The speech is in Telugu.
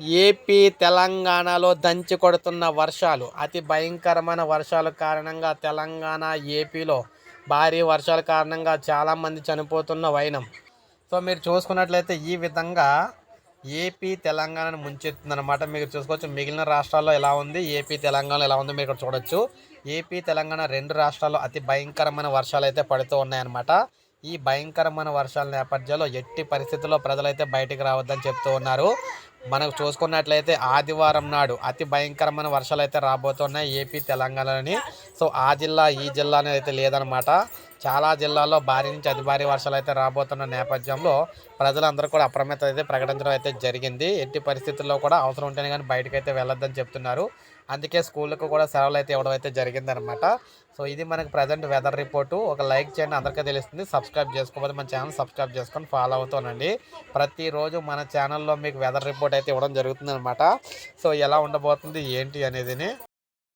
ఏపీ తెలంగాణలో దంచి కొడుతున్న వర్షాలు అతి భయంకరమైన వర్షాల కారణంగా తెలంగాణ ఏపీలో భారీ వర్షాల కారణంగా చాలామంది చనిపోతున్న వైనం. సో మీరు చూసుకున్నట్లయితే ఈ విధంగా ఏపీ తెలంగాణను ముంచెత్తుందన్నమాట. మీరు చూసుకోవచ్చు మిగిలిన రాష్ట్రాల్లో ఎలా ఉంది ఏపీ తెలంగాణ ఎలా ఉంది మీరు ఇక్కడ చూడొచ్చు. ఏపీ తెలంగాణ రెండు రాష్ట్రాల్లో అతి భయంకరమైన వర్షాలు అయితే పడుతూ ఉన్నాయన్నమాట. ఈ భయంకరమైన వర్షాల నేపథ్యంలో ఎట్టి పరిస్థితుల్లో ప్రజలైతే బయటికి రావద్దని చెప్తూ ఉన్నారు. మనకు చూసుకున్నట్లయితే ఆదివారం నాడు అతి భయంకరమైన వర్షాలు అయితే రాబోతున్నాయి. ఏపీ తెలంగాణలోని. సో ఆ జిల్లా ఈ జిల్లా అనేది అయితే లేదనమాట చాలా జిల్లాల్లో భారీ నుంచి అతి భారీ వర్షాలు అయితే రాబోతున్న నేపథ్యంలో ప్రజలందరూ కూడా అప్రమత్త అయితే ప్రకటించడం అయితే జరిగింది. ఎట్టి పరిస్థితుల్లో కూడా అవసరం ఉంటేనే కానీ బయటకు అయితే వెళ్ళొద్దని చెప్తున్నారు. అందుకే స్కూళ్ళకు కూడా సెలవులు అయితే ఇవ్వడం అయితే జరిగిందనమాట సో ఇది మనకి ప్రజెంట్ వెదర్ రిపోర్టు. ఒక లైక్ చేయండి అందరికీ తెలుస్తుంది. సబ్స్క్రైబ్ చేసుకోకపోతే మన ఛానల్ సబ్స్క్రైబ్ చేసుకొని ఫాలో అవుతానండి ప్రతిరోజు మన ఛానల్లో మీకు వెదర్ రిపోర్ట్ అయితే ఇవ్వడం జరుగుతుంది అనమాట సో ఎలా ఉండబోతుంది ఏంటి అనేది